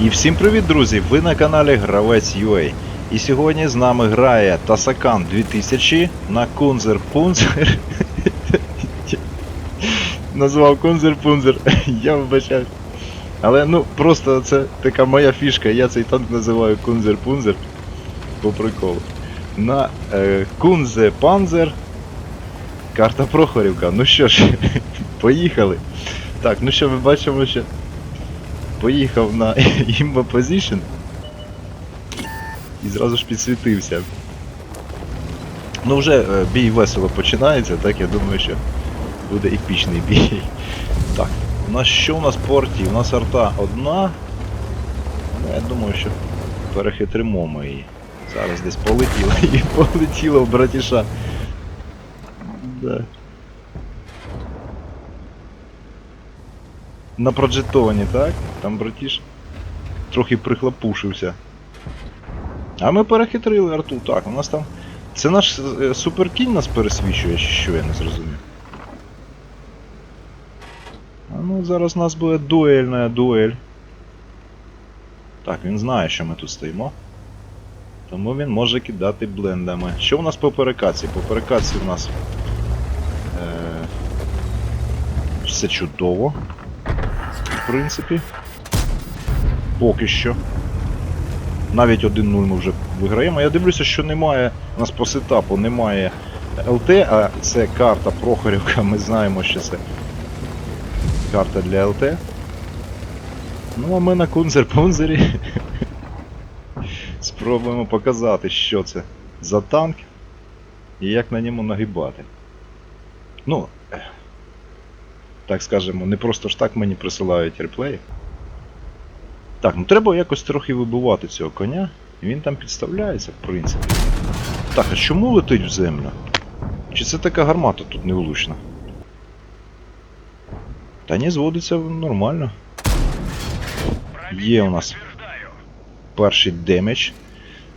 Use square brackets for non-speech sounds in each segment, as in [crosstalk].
І всім привіт, друзі! Ви на каналі Гравець UA. І сьогодні з нами грає Тасакан 2000 на Кунзер Пунзер. [laughs] Назвав Кунзер Пунзер, [laughs] я вибачаю. Але ну просто це така моя фішка, я цей танк називаю Кунзер Пунзер по приколу. На е, Кунзе Панзер. Карта Прохорівка. Ну що ж, [laughs] поїхали. Так, ну що ми бачимо, що поїхав на [laughs] Imba Position і зразу ж підсвітився. Ну вже е, бій весело починається, так я думаю, що буде епічний бій. [laughs] Так, у нас що у нас по арті? У нас арта одна. Ну, я думаю, що перехитримо ми її. Зараз десь полетіло і [laughs] полетіло в братіша. Да. На проджетовані, так? Там братіш трохи прихлопушився. А ми перехитрили арту. Так, у нас там. Це наш е, суперкінь нас пересвічує, чи що я не зрозумів. А ну зараз у нас буде дуельна дуель. Так, він знає, що ми тут стоїмо. Тому він може кидати блендами. Що у нас по перекаці? По перекаці у нас. Е, все чудово. В принципі. Поки що. Навіть 1-0 ми вже виграємо. Я дивлюся, що немає. У нас по сетапу немає ЛТ, а це карта Прохорівка, ми знаємо, що це карта для ЛТ. Ну а ми на кунзер-пунзері спробуємо показати, що це за танк і як на ньому нагибати. Ну, так скажемо, не просто ж так мені присилають реплеї. Так, ну треба якось трохи вибивати цього коня. Він там підставляється, в принципі. Так, а чому летить в землю? Чи це така гармата тут невлучна? Та ні, зводиться нормально. Є у нас перший демедж.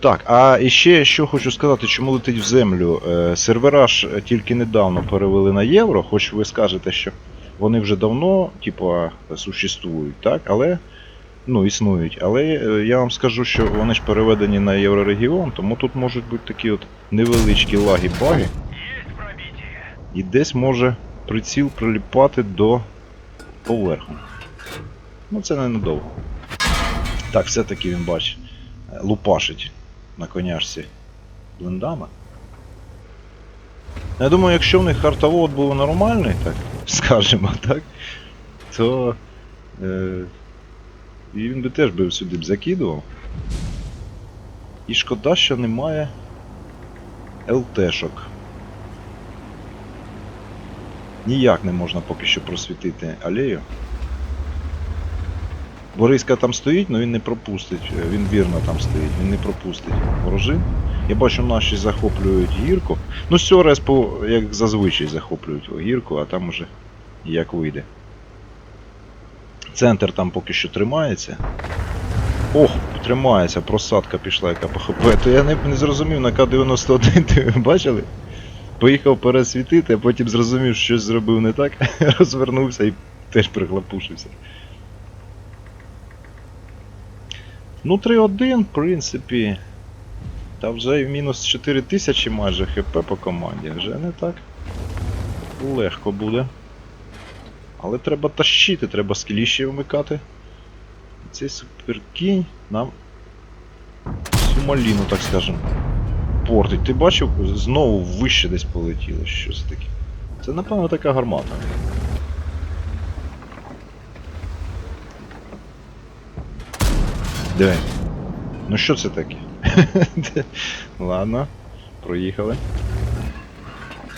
Так, а іще що хочу сказати, чому летить в землю. Е, сервера ж тільки недавно перевели на євро, хоч ви скажете, що вони вже давно, типа, существують, так? Але. Ну, існують. Але е, я вам скажу, що вони ж переведені на єврорегіон, тому тут можуть бути такі от невеличкі лаги-баги. І десь може приціл приліпати до поверху. Ну це ненадовго. Так, все-таки він е, Лупашить на коняшці блендами. Я думаю, якщо в них хартовод був нормальний, так [laughs] скажемо, так, то. Е, він би теж би сюди б закидував. І шкода, що немає ЛТшок. Ніяк не можна поки що просвітити алею. Бориська там стоїть, але він не пропустить. е, Він вірно там стоїть, він не пропустить ворожин. Я бачу, наші захоплюють гірку. Ну, цього респу, як зазвичай, захоплюють гірку, а там уже як вийде. Центр там поки що тримається. Ох, тримається, просадка пішла, яка по. То я не, не зрозумів на К-91, [laughs] бачили? Поїхав пересвітити, а потім зрозумів, що щось зробив не так, [laughs] розвернувся і теж прихлопушився. Ну, 3-1, в принципі. Та вже і в мінус 4000 майже ХП по команді, вже не так легко буде. Але треба тащити, треба скіліще вмикати. Цей суперкінь нам всю маліну, так скажем, портить. Ти бачив, знову вище десь полетіло. Що це таке? Це напевно така гармата. Диви. Ну що це таке? [laughs] Ладно, проїхали.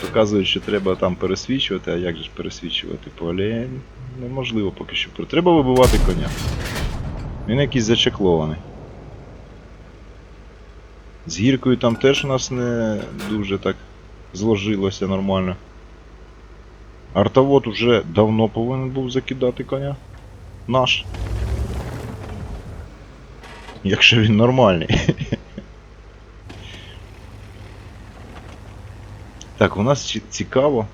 Показують, що треба там пересвічувати, а як же ж пересвічувати поле? Неможливо поки що. Треба вибивати коня. Він якийсь зачеклований. З гіркою там теж у нас не дуже так зложилося нормально. Артовод уже давно повинен був закидати коня. Наш. Якщо він нормальний. Так, у нас цікаво.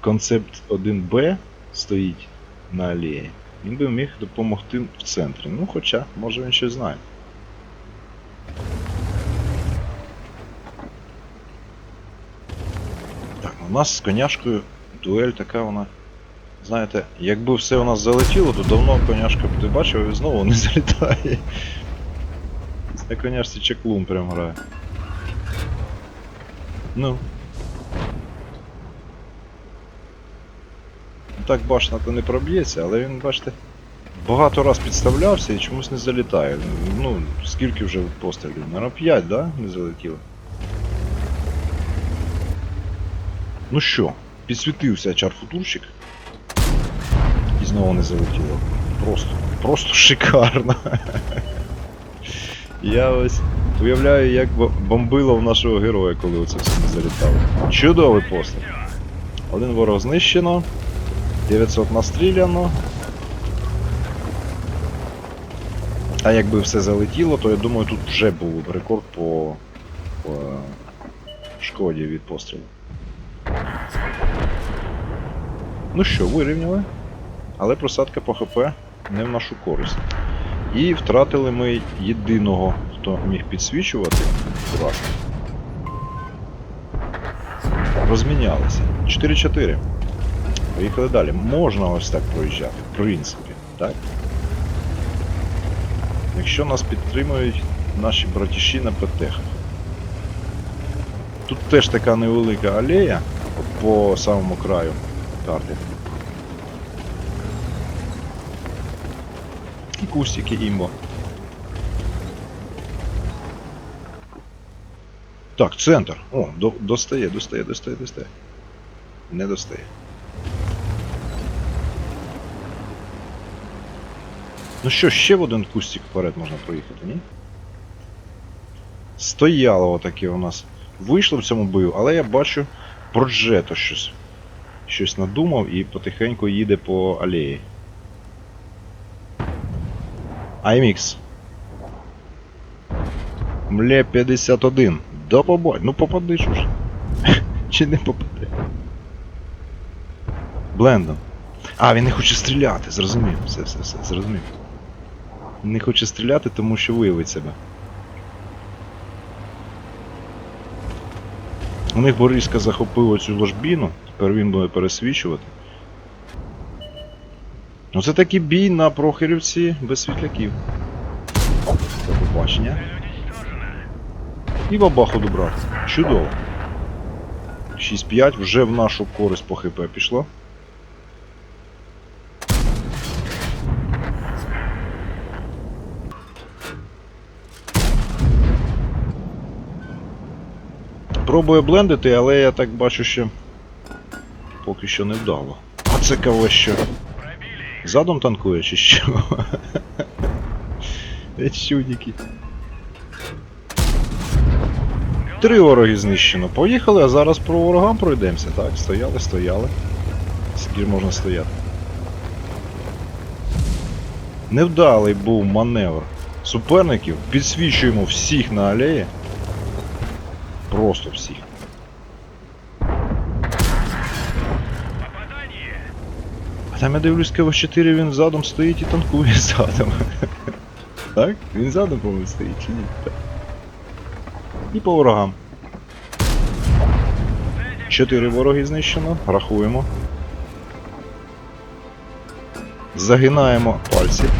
Концепт 1Б стоїть на алеї. він би міг допомогти в центрі. Ну, хоча, може він щось знає. Так, у нас з коняшкою дуель така вона. Знаєте, якби все у нас залетіло, то давно коняшка б ти бачив і знову не залітає. На коняшці чеклун прям грає. Ну. Так башна то не проб'ється, але він, бачите, багато раз підставлявся і чомусь не залітає. Ну, скільки вже пострілів? Наверно, 5, да? Не залетіло. Ну що, підсвітився чарфутурщик. Знову не залетіло. Просто, просто шикарно. Я ось уявляю, як бо- бомбило в нашого героя, коли оце все не залітало. Чудовий постріл. Один ворог знищено. 900 настріляно. А якби все залетіло, то я думаю, тут вже був б рекорд по, по е, шкоді від пострілу. Ну що, вирівняли. Але просадка по ХП не в нашу користь. І втратили ми єдиного, хто міг підсвічувати. Дурак. Розмінялися. 4-4. Поїхали далі. Можна ось так проїжджати, в принципі, так? Якщо нас підтримують наші братіші на ПТХ. Тут теж така невелика алея по самому краю карти. І кустики імбо. Так, центр. О, до, достає, достає, достає, достає. Не достає. Ну що, ще в один кустик вперед можна проїхати, ні? Стояло отаке у нас. Вийшло в цьому бою, але я бачу проджето щось. Щось надумав і потихеньку їде по алеї. IMX. Мле 51. Да побать. Ну попади що ж. [laughs] Чи не попаде? Блендон. А, він не хоче стріляти, зрозумів. Все, все, все, зрозумів. Не хоче стріляти, тому що виявить себе. У них Бориска захопив оцю ложбіну, тепер він буде пересвічувати. Ну це такий бій на Прохорівці без світляків. До побачення. І бабаху добрав. Чудово. 6-5 вже в нашу користь по ХП пішло. Пробую блендити, але я так бачу, що поки що не вдало. А це кого що? Задом танкує чи що? Чудики. Три вороги знищено. Поїхали, а зараз про ворогам пройдемося. Так, стояли, стояли. Скільки можна стояти? Невдалий був маневр суперників. Підсвічуємо всіх на алеї. Просто всіх. Там я дивлюсь, КВ-4 він задом стоїть і танкує [laughs] задом. так? Він задом, по-моєму, стоїть чи ні? І по ворогам. Чотири вороги знищено. Рахуємо. Загинаємо пальці. [laughs]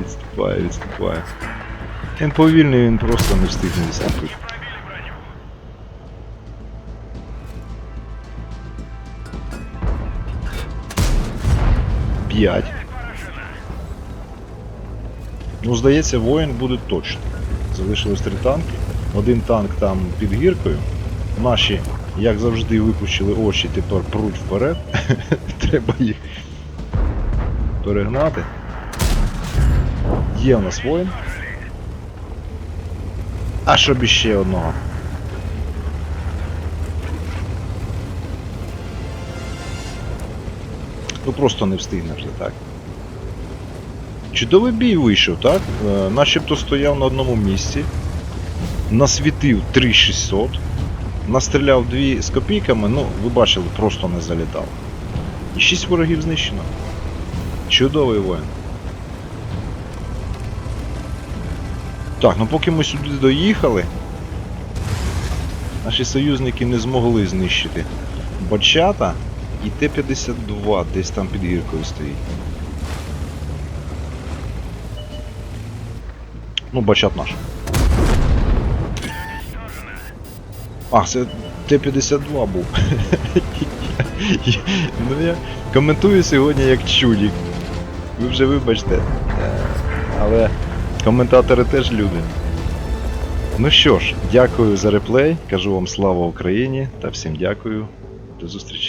відступає, відступає. Він повільний, він просто не встигне відступити. П'ять. Ну, здається, воїн буде точно. Залишилось три танки. Один танк там під гіркою. Наші, як завжди, випущили очі, тепер пруть вперед. [laughs] Треба їх перегнати. Є у нас воїн. А щоб іще одного. Ну просто не встигне вже, так? Чудовий бій вийшов, так? Е, начебто стояв на одному місці. Насвітив 3600. настріляв дві з копійками, ну, ви бачили, просто не залітав. І шість ворогів знищено. Чудовий воїн. Так, ну поки ми сюди доїхали, наші союзники не змогли знищити бачата і Т-52 десь там під гіркою стоїть. Ну, бачат наш. А, це Т-52 був. [laughs] ну я коментую сьогодні як чудік. Ви вже вибачте. Але коментатори теж люди. Ну що ж, дякую за реплей. Кажу вам слава Україні та всім дякую. До зустрічі.